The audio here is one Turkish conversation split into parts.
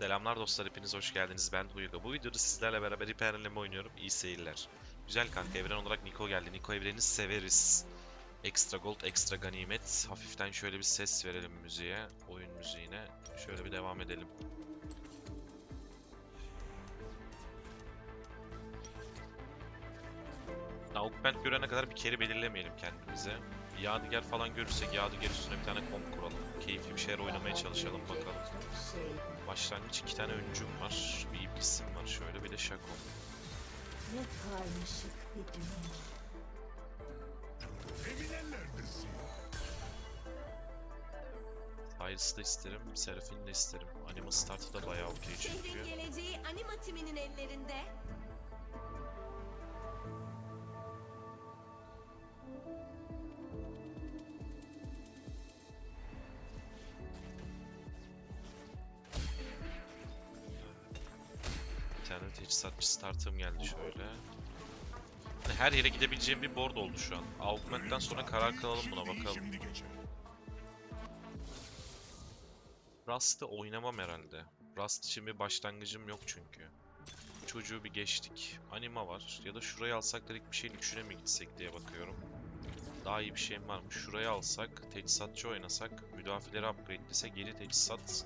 Selamlar dostlar hepiniz hoş geldiniz ben Huyuga. Bu videoda sizlerle beraber hiperleme oynuyorum. İyi seyirler. Güzel kanka evren olarak Niko geldi. Niko evreni severiz. Ekstra gold, ekstra ganimet. Hafiften şöyle bir ses verelim müziğe. Oyun müziğine. Şöyle bir devam edelim. Augment görene kadar bir kere belirlemeyelim kendimize. Yadigar falan görürsek Yadigar üstüne bir tane komp kuralım. Keyifli bir şeyler oynamaya çalışalım bakalım. Başlangıç iki tane öncüm var. Bir iblisim var şöyle bir de şako. Ne karmaşık bir dünya. Cyrus'ı da isterim, Seraphine de isterim. Anima Start'ı da bayağı okey Şehrin çünkü. geleceği anima timinin ellerinde. Her yere gidebileceğim bir board oldu şu an. Augment'ten sonra karar kılalım buna bakalım. Rust'ı oynamam herhalde. Rust için bir başlangıcım yok çünkü. Çocuğu bir geçtik. Anima var. Ya da şurayı alsak direkt bir şeyin üçüne mi gitsek diye bakıyorum. Daha iyi bir şeyim var mı? Şurayı alsak, teçhizatçı oynasak, müdafileri upgradelesek yeni teçhizat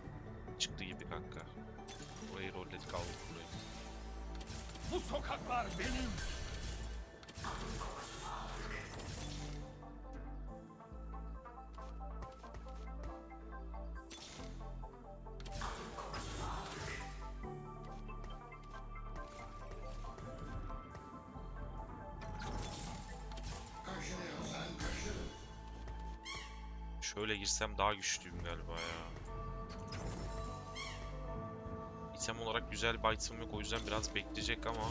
çıktı gibi kanka. Burayı rolledik aldık burayı. Bu sokaklar benim. Şöyle girsem daha güçlüyüm galiba ya. İtem olarak güzel bir item yok o yüzden biraz bekleyecek ama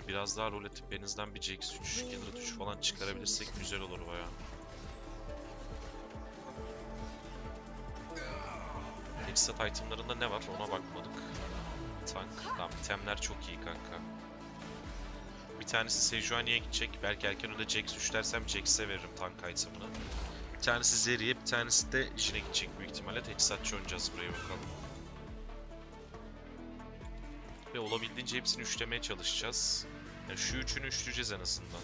şu biraz daha rol edip en azından bir Jax 3, Kindred 3 falan çıkarabilirsek güzel olur baya. Teçhizat itemlarında ne var ona bakmadık. Tank. Tamam itemler çok iyi kanka. Bir tanesi Sejuani'ye gidecek. Belki erken önde Jax 3 dersem Jax'e veririm tank itemını. Bir tanesi Zeri'ye, bir tanesi de Jin'e gidecek büyük ihtimalle. Teçhizatçı oynayacağız buraya bakalım. Ve olabildiğince hepsini üçlemeye çalışacağız. Yani şu üçünü üçleyeceğiz en azından.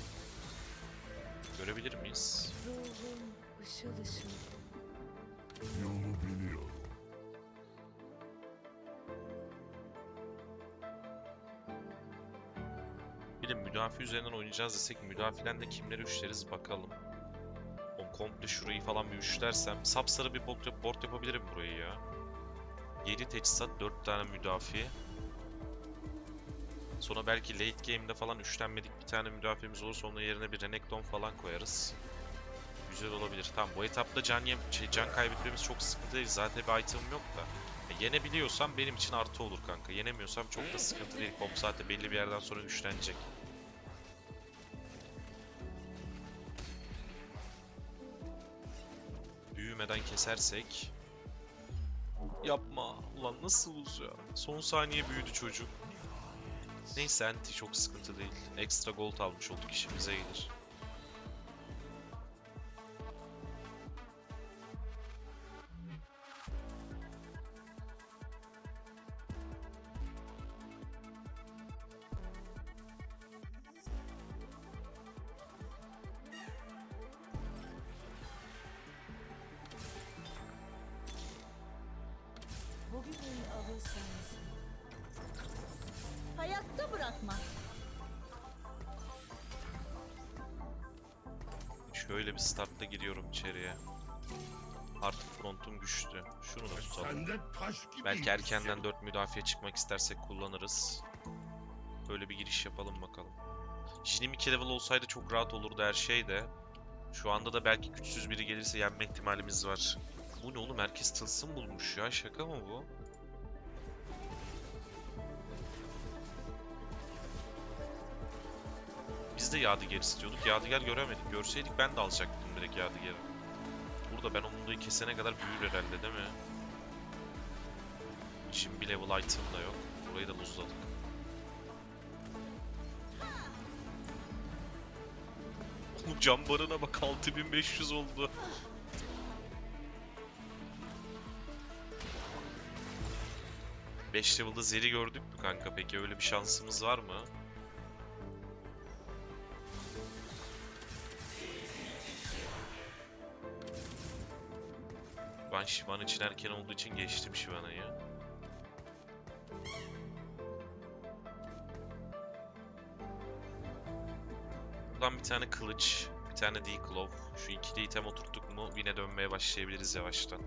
Görebilir miyiz? Ruhum ışıl ışıl. Yolu biliyorum. Bir de müdafi üzerinden oynayacağız desek müdafiden de kimleri üçleriz bakalım. O komple şurayı falan bir üçlersem sapsarı bir yap- board yapabilirim burayı ya. 7 teçhizat 4 tane müdafi. Sonra belki late game'de falan üçlenmedik bir tane müdafimiz olursa onun yerine bir Renekton falan koyarız. Güzel olabilir. Tamam bu etapta can, yem şey, can kaybetmemiz çok sıkıntı değil. Zaten bir item'ım yok da. E, yenebiliyorsam benim için artı olur kanka. Yenemiyorsam çok da sıkıntı değil. Komp zaten belli bir yerden sonra güçlenecek. Büyümeden kesersek... Yapma. Ulan nasıl ya? Son saniye büyüdü çocuk. Neyse anti çok sıkıntı değil. Ekstra gold almış olduk işimize gelir. Bugünün avı sensin. Hayatta bırakma. Şöyle bir startta giriyorum içeriye. Artık frontum güçlü. Şunu da tutalım. Belki erkenden 4 müdafiye çıkmak istersek kullanırız. Böyle bir giriş yapalım bakalım. Jin'im 2 level olsaydı çok rahat olurdu her şey de. Şu anda da belki güçsüz biri gelirse yenme ihtimalimiz var. Bu ne oğlum herkes tılsım bulmuş ya şaka mı bu? Biz de Yadigar istiyorduk. Yadigar göremedik. Görseydik ben de alacaktım direkt Yadigar'ı. Burada ben onu kesene kadar büyür herhalde değil mi? Şimdi bir level item da yok. Burayı da buzladık. Oğlum cam barına bak 6500 oldu. 5 level'da Zeri gördük mü kanka? Peki öyle bir şansımız var mı? Ben Shivan için erken olduğu için geçtim Shivan'ı Buradan bir tane kılıç, bir tane D-Claw. Şu ikili item oturttuk mu yine dönmeye başlayabiliriz yavaştan.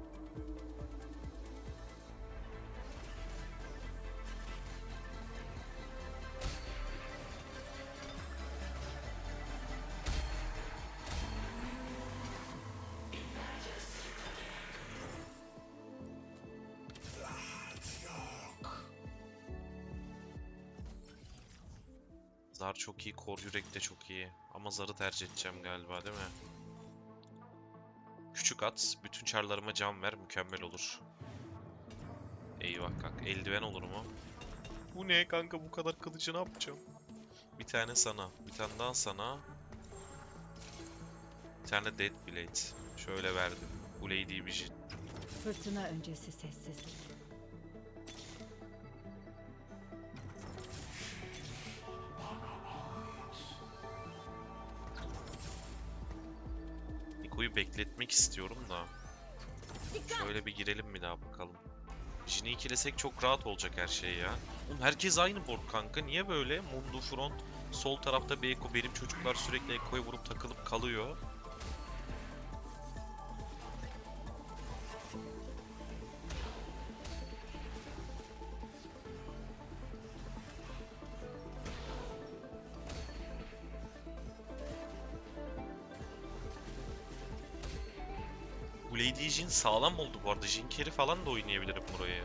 Kor Yürek de çok iyi. Ama Zar'ı tercih edeceğim galiba değil mi? Küçük at, bütün çarlarıma can ver, mükemmel olur. Eyvah kanka, eldiven olur mu? Bu ne kanka, bu kadar kılıcı ne yapacağım? Bir tane sana, bir tane daha sana. Bir tane Dead Blade. Şöyle verdim. Bu Lady Vision. Fırtına öncesi sessizlik. Bekletmek istiyorum da. Şöyle bir girelim bir daha bakalım. Jin'i ikilesek çok rahat olacak her şey ya. Oğlum herkes aynı board kanka. Niye böyle? Mundu front. Sol tarafta bir Eko. Benim çocuklar sürekli Eko'ya vurup takılıp kalıyor. Lady Jin sağlam oldu bu arada. Jin carry falan da oynayabilirim burayı.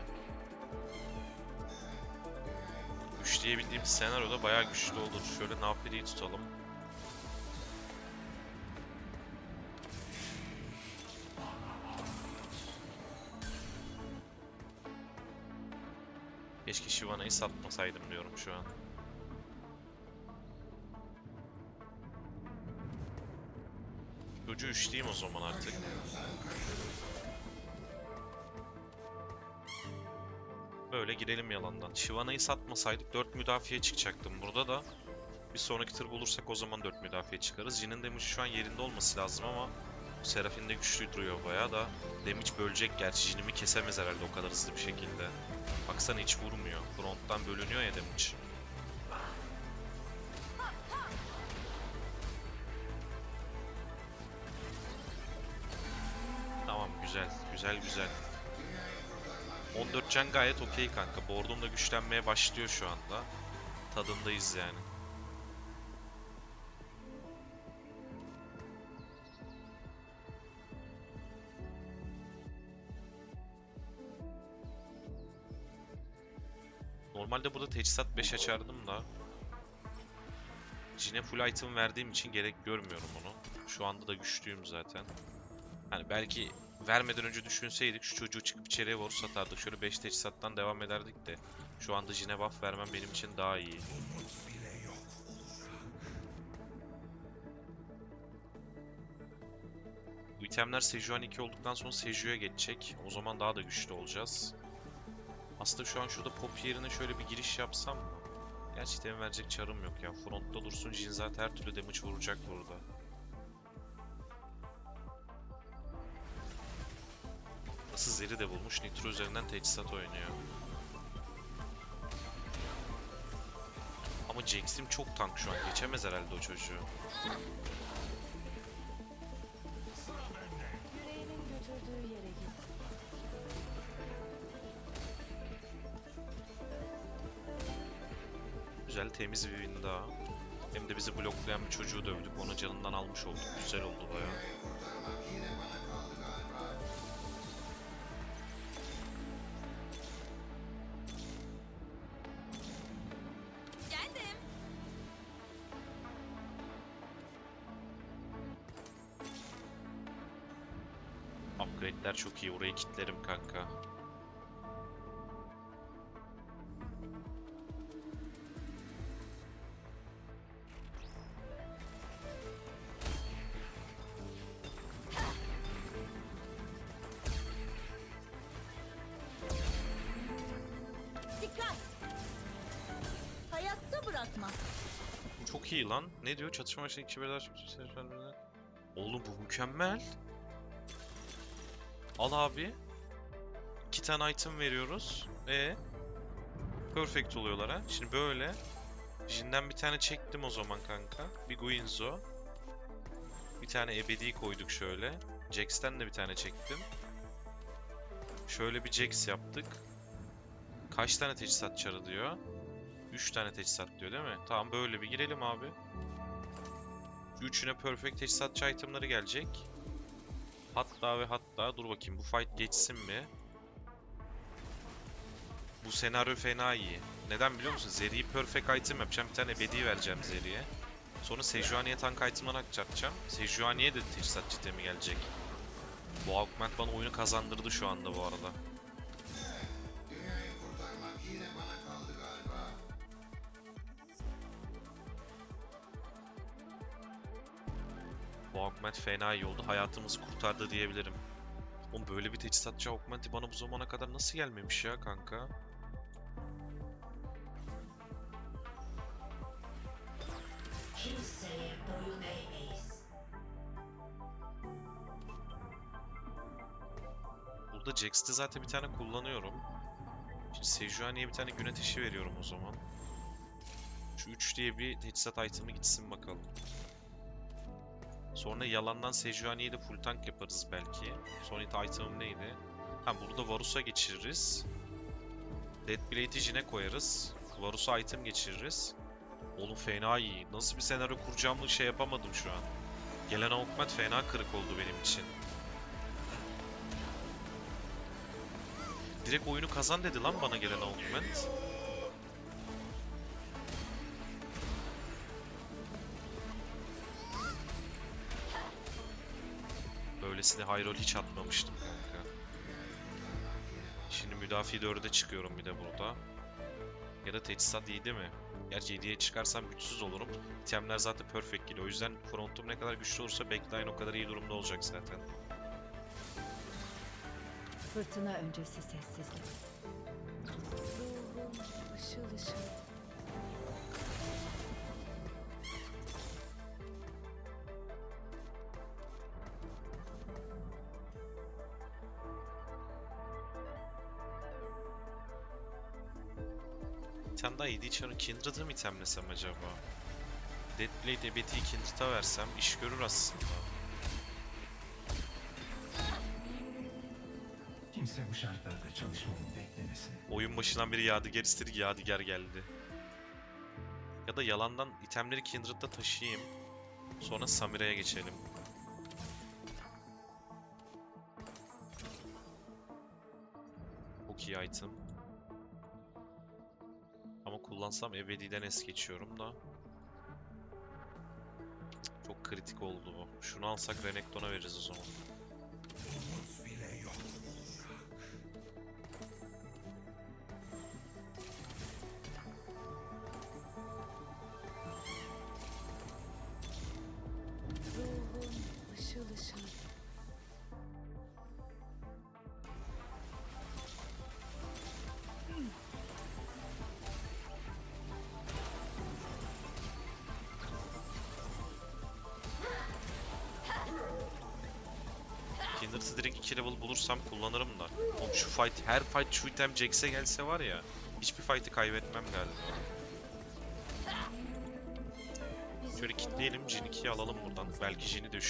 Güçleyebildiğimiz senaryoda bayağı güçlü olur. Şöyle Nafiri'yi tutalım. Keşke Shivana'yı satmasaydım diyorum şu an. Çocuğu üçleyeyim o zaman artık. Böyle girelim yalandan. Shivana'yı satmasaydık 4 müdafiye çıkacaktım burada da. Bir sonraki tır bulursak o zaman 4 müdafiye çıkarız. Jin'in damage şu an yerinde olması lazım ama Seraphine de güçlü duruyor bayağı da. Damage bölecek gerçi. Jin'imi kesemez herhalde o kadar hızlı bir şekilde. Baksana hiç vurmuyor. Fronttan bölünüyor ya damage. 14 can gayet okey kanka. Board'um da güçlenmeye başlıyor şu anda. Tadındayız yani. Normalde burada teçhizat 5 açardım da Jin'e full item verdiğim için gerek görmüyorum onu. Şu anda da güçlüyüm zaten. Hani belki vermeden önce düşünseydik şu çocuğu çıkıp içeriye vur satardık. Şöyle 5 teçhizattan devam ederdik de. Şu anda Jin'e buff vermem benim için daha iyi. Bu itemler Sejuani 2 olduktan sonra Seju'ya geçecek. O zaman daha da güçlü olacağız. Aslında şu an şurada pop yerine şöyle bir giriş yapsam mı? Gerçi item verecek çarım yok ya. Frontta dursun Jin zaten her türlü damage vuracak burada. Nasıl Zeri de bulmuş. Nitro üzerinden teçhizat oynuyor. Ama Jax'im çok tank şu an. Geçemez herhalde o çocuğu. Güzel temiz bir win daha. Hem de bizi bloklayan bir çocuğu dövdük. Onu canından almış olduk. Güzel oldu bayağı. Çok iyi. Orayı kitlerim kanka. Dikkat! Hayatta bırakma. Çok iyi lan. Ne diyor? Çatışma başındaki kibirler... Oğlum bu mükemmel. Al abi. İki tane item veriyoruz. E Perfect oluyorlar ha. Şimdi böyle. Jin'den bir tane çektim o zaman kanka. Bir Guinzo. Bir tane ebedi koyduk şöyle. Jax'ten de bir tane çektim. Şöyle bir Jax yaptık. Kaç tane teçhizat çarı diyor? 3 tane teçhizat diyor değil mi? Tamam böyle bir girelim abi. Üçüne perfect teçhizatçı itemları gelecek. Hatta ve hatta dur bakayım bu fight geçsin mi? Bu senaryo fena iyi. Neden biliyor musun? Zeri'yi perfect item yapacağım. Bir tane ebedi vereceğim Zeri'ye. Sonra Sejuani'ye tank item'dan aktaracağım. Sejuani'ye de teçhizatçı temi gelecek. Bu augment bana oyunu kazandırdı şu anda bu arada. Bu augment fena iyi oldu. Hayatımızı kurtardı diyebilirim. Oğlum böyle bir teçhizatçı augmenti bana bu zamana kadar nasıl gelmemiş ya kanka? Burada Jax'te zaten bir tane kullanıyorum. Şimdi Sejuani'ye bir tane gün ateşi veriyorum o zaman. Şu 3 diye bir teçhizat item'i gitsin bakalım. Sonra yalandan Sejuani'yi de full tank yaparız belki. Son hit item'ım neydi? Ha burada Varus'a geçiririz. Deathblade'i Jin'e koyarız. Varus'a item geçiririz. Oğlum fena iyi. Nasıl bir senaryo kuracağımı şey yapamadım şu an. Gelen augment fena kırık oldu benim için. Direkt oyunu kazan dedi lan bana gelen augment. High roll hiç atmamıştım kanka. Şimdi müdafi 4'e çıkıyorum bir de burada. Ya da teçhizat 7 mi? Gerçi 7'ye çıkarsam güçsüz olurum. İtemler zaten perfect geliyor. O yüzden frontum ne kadar güçlü olursa backline o kadar iyi durumda olacak zaten. Fırtına öncesi sessizlik. Ruhum ışıl ışıl. Bir tane daha 7 içeri Kindred'ı mı itemlesem acaba? Deadblade ebediyi Kindred'a versem iş görür aslında. Kimse bu şartlarda çalışmamı beklemesin. Oyun başından beri Yadigar istedik, Yadigar geldi. Ya da yalandan itemleri Kindred'da taşıyayım. Sonra Samira'ya geçelim. Çok iyi item. Kullansam ebediden es geçiyorum da. Çok kritik oldu bu. Şunu alsak Renekton'a veririz o zaman. Kindred'ı direkt 2 level bulursam kullanırım da. Oğlum şu fight, her fight şu item Jax'e gelse var ya, hiçbir fight'ı kaybetmem galiba. Şöyle kitleyelim, Jin 2'yi alalım buradan. Belki Jin'i de.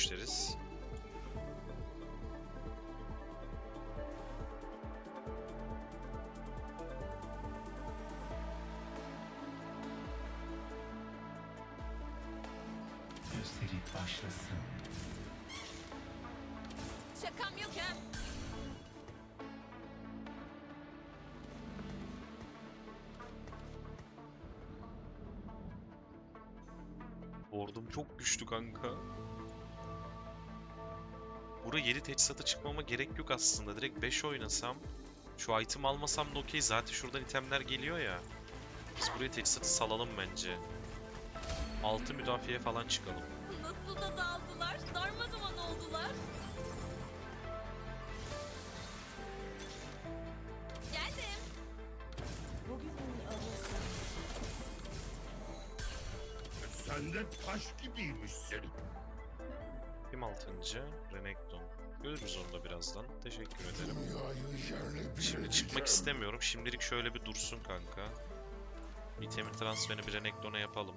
Burada 7 teçhizata çıkmama gerek yok aslında. Direkt 5 oynasam. Şu item almasam da okey. Zaten şuradan itemler geliyor ya. Biz buraya teçhizatı salalım bence. 6 müdafiye falan çıkalım. Nasıl da daldılar. Darmaduman oldular. Geldim. Bugün Sen de taş gibiymişsin. Kim altıncı? Renekton. Görürüz onu da birazdan. Teşekkür ederim. Şimdi çıkmak istemiyorum. Şimdilik şöyle bir dursun kanka. İtemi transferini bir Renekton'a yapalım.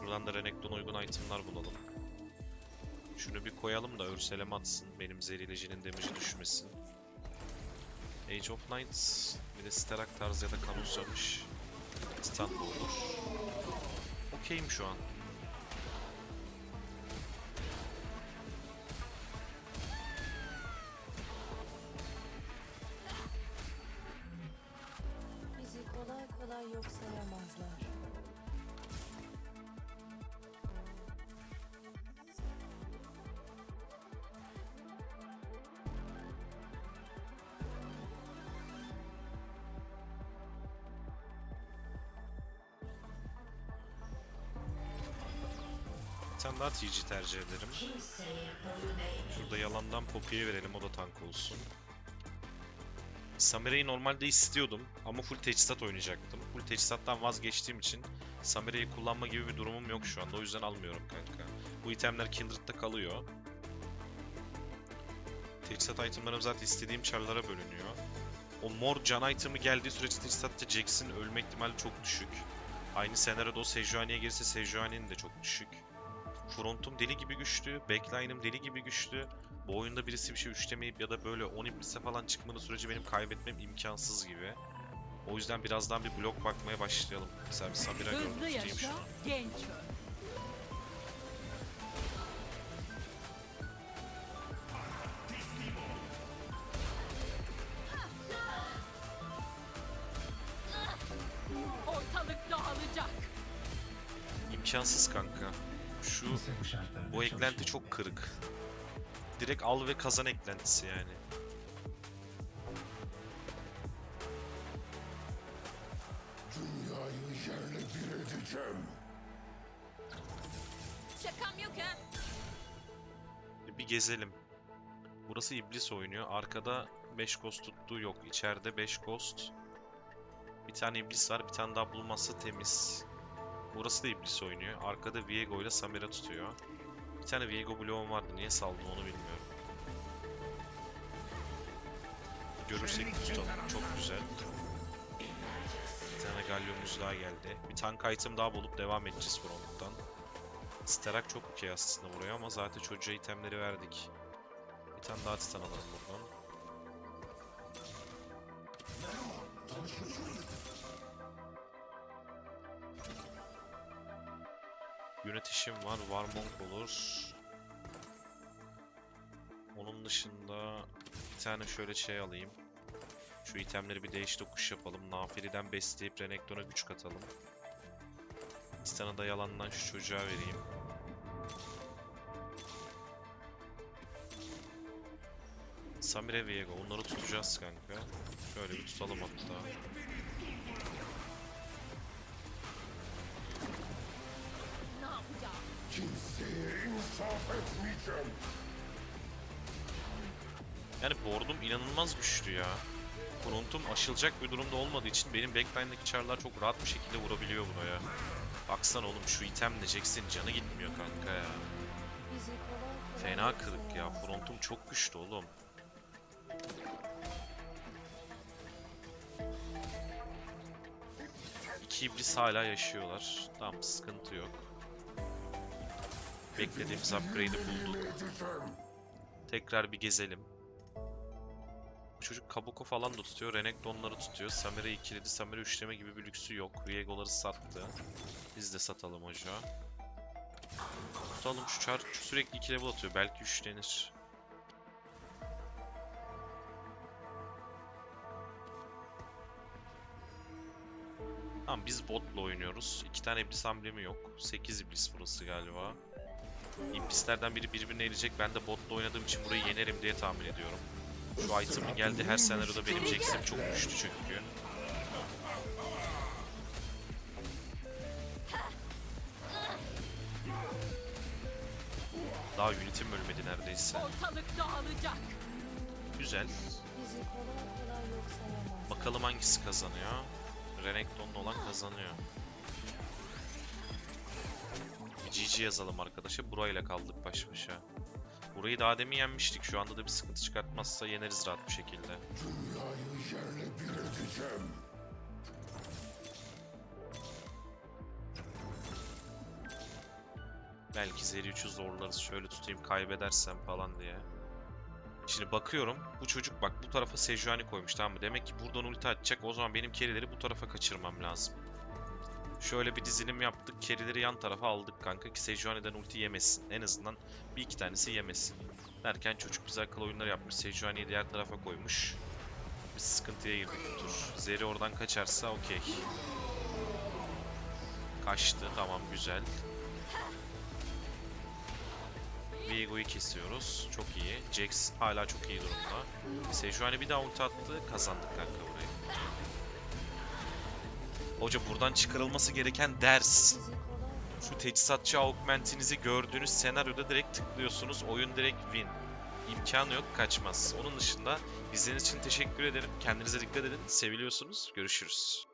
Şuradan da Renekton'a uygun itemlar bulalım. Şunu bir koyalım da örseleme atsın. Benim Zerilecinin damage'i düşmesin. Age of Knights bir de Sterak tarzı ya da Kanuzcamış. Stand da olur. Okeyim şu an. Tane daha TG tercih ederim. Şurada yalandan Poppy'ye verelim o da tank olsun. Samira'yı normalde istiyordum ama full teçhizat oynayacaktım. Full teçhizattan vazgeçtiğim için Samira'yı kullanma gibi bir durumum yok şu anda o yüzden almıyorum kanka. Bu itemler Kindred'da kalıyor. Teçhizat itemlerim zaten istediğim çarlara bölünüyor. O mor can item'i geldiği sürece teçhizatta Jax'in ölme ihtimali çok düşük. Aynı senaryoda o Sejuani'ye gelirse Sejuani'nin de çok düşük. Frontum deli gibi güçlü, backline'ım deli gibi güçlü. Bu oyunda birisi bir şey üçlemeyip ya da böyle 10 iblise falan çıkmadığı sürece benim kaybetmem imkansız gibi. O yüzden birazdan bir blok bakmaya başlayalım. Mesela bir Hızlı gördüm yaşa, şunu. genç öl. Ortalık dağılacak. İmkansız kanka. Bu şartlarda bu eklenti çok kırık. Direkt al ve kazan eklentisi yani. Dünyayı yerle bir edeceğim. Şakam yok ha. Bir gezelim. Burası iblis oynuyor. Arkada 5 ghost tuttuğu yok. İçeride 5 ghost. Bir tane iblis var. Bir tane daha bulmazsa temiz. Burası da iblis oynuyor. Arkada Viego ile Samira tutuyor. Bir tane Viego bloğum vardı. Niye saldım onu bilmiyorum. Görürsek tutalım. Çok güzel. Bir tane Galyonumuz daha geldi. Bir tank item daha bulup devam edeceğiz fronttan. Sterak çok okey aslında buraya ama zaten çocuğa itemleri verdik. Bir tane daha titan alalım buradan. Yönetişim var, Warmonk olur. Onun dışında bir tane şöyle şey alayım. Şu itemleri bir değiş tokuş yapalım. Nafiri'den besleyip Renekton'a güç katalım. Titan'a da yalandan şu çocuğa vereyim. Samire Viego onları tutacağız kanka. Şöyle bir tutalım hatta. Yani board'um inanılmaz güçlü ya. Frontum aşılacak bir durumda olmadığı için benim backline'daki çarlar çok rahat bir şekilde vurabiliyor buraya. Baksana oğlum şu itemle Jax'in canı gitmiyor kanka ya. Fena kırık ya. Frontum çok güçlü oğlum. İki iblis hala yaşıyorlar. Tamam sıkıntı yok. Beklediğimiz upgrade'i bulduk. Tekrar bir gezelim. Bu çocuk Kabuko falan da tutuyor. Renektonları tutuyor. Samira ikiledi. Samira üçleme gibi bir lüksü yok. Viego'ları sattı. Biz de satalım hoca. Tutalım şu çar sürekli 2 level atıyor. Belki üçlenir. Tamam biz botla oynuyoruz. İki tane iblis amblemi yok. 8 iblis burası galiba. İblislerden biri birbirini eleyecek. Ben de botla oynadığım için burayı yenerim diye tahmin ediyorum. Şu item'ın geldiği her senaryoda benim Jax'im çok güçlü çünkü. Daha Unity'm ölmedi neredeyse. Ortalık dağılacak. Güzel. Bakalım hangisi kazanıyor. Renekton'la olan kazanıyor. GG yazalım arkadaşa. Burayla kaldık baş başa. Burayı daha demin yenmiştik. Şu anda da bir sıkıntı çıkartmazsa yeneriz rahat bir şekilde. Dünyayı yerle bir edeceğim. Belki seri 3'ü zorlarız. Şöyle tutayım kaybedersem falan diye. Şimdi bakıyorum. Bu çocuk bak bu tarafa Sejuani koymuş tamam mı? Demek ki buradan ulti atacak. O zaman benim kerileri bu tarafa kaçırmam lazım. Şöyle bir dizilim yaptık. Kerileri yan tarafa aldık kanka ki Sejuani'den ulti yemesin. En azından bir iki tanesi yemesin. Derken çocuk bize akıl oyunları yapmış. Sejuani'yi diğer tarafa koymuş. Biz sıkıntıya girdik bu tur. Zeri oradan kaçarsa okey. Kaçtı. Tamam güzel. Viego'yu kesiyoruz. Çok iyi. Jax hala çok iyi durumda. Sejuani bir daha ulti attı. Kazandık kanka burayı. Hoca buradan çıkarılması gereken ders. Şu teçhizatçı augmentinizi gördüğünüz senaryoda direkt tıklıyorsunuz. Oyun direkt win. İmkanı yok kaçmaz. Onun dışında izlediğiniz için teşekkür ederim. Kendinize dikkat edin. Seviliyorsunuz. Görüşürüz.